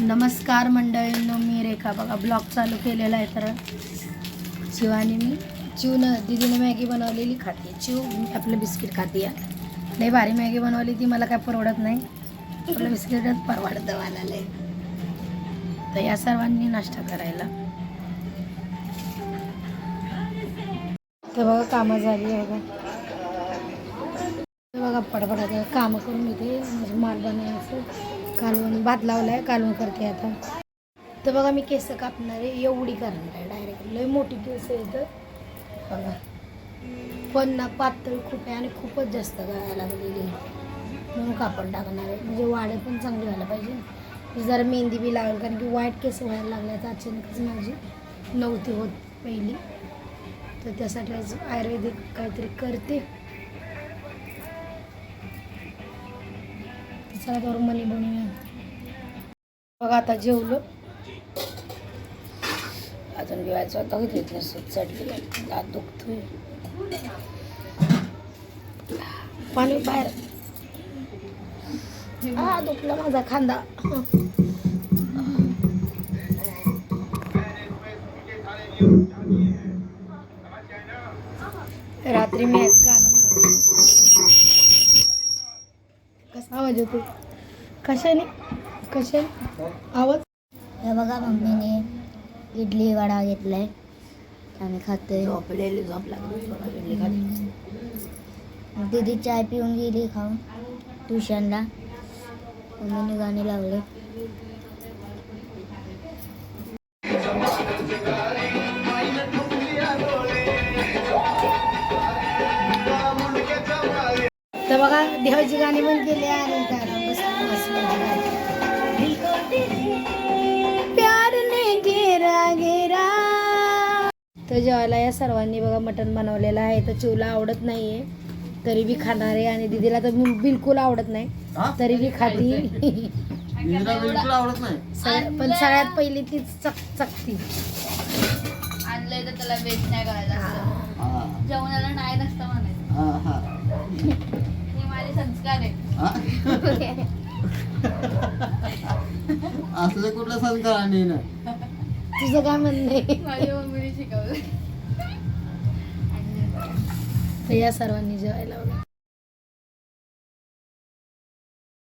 नमस्कार मंडळींनो मी रेखा. बघा ब्लॉग चालू केलेला आहे तर शिवानी मी चिवनं दिदीने मॅगी बनवलेली खाते. चिव मी आपलं बिस्किट खाते. या लई भारी मॅगी बनवली ती मला काय परवडत नाही. आपलं बिस्किटच परवडतं मला लय. तर या सर्वांनी नाश्ता करायला. तर बघा कामं झाली आहे बघा. बघा पडपडायचं कामं करून घेते. म्हणजे माल बनवायचं. कालवण भात लावलाय कालवण करते आता. तर बघा मी केस कापणार आहे एवढी करणार आहे डायरेक्ट लय मोठी केस आहे तर. बघा. पण ना पातळ खूप आहे आणि खूपच जास्त गळायला लागलेली आहे. म्हणून कापड टाकणार आहे. म्हणजे वाढ पण चांगली व्हायला पाहिजे. जरा मेहंदी बी लागेल कारण की वाईट केस व्हायला लागल्या तर अचानकच माझी. नव्हती होत पहिली. तर त्यासाठी आज आयुर्वेदिक काहीतरी करते. चला तर मनी बनवूया बघा आता जेवलो. अजून जेवायचं होतं किती नसत चढली दात दुखतोय. पाणी बाहेर. हा दुखला माझा खांदा. रात्री मी गाणं कसा आवाज येतो कशाने? कशाने? आवाज? हे बघा मम्मीने इडली वडा घेतलाय. आम्ही खातोय. झोपलेली झोप लागली. बघा इडली खाली दीदी चाय पिऊन गेली खाऊन ट्युशनला. मम्मीने गाणे लावले तर बघा देवाची गाणी पण केली आणि गाणी. प्यार ने घेरा घेरा. तर जेवायला या सर्वांनी बघा मटण बनवलेलं आहे. तर चिवला आवडत नाहीये. तरी बी खाणार आहे आणि दीदीला तर बिलकुल आवडत नाही. तरी बी खाती. हिला बिलकुल आवडत नाही. सगळ्या- पण सगळ्यात पहिली ती चक चकती. आणलंय तर त्याला वेट नाही हा, जेवणाला नाही असले कुठले संस्कार आणि ना. तुझं काय म्हणणं आहे? माझ्या मम्मीने शिकवलं. तर या सर्वांनी जेवायला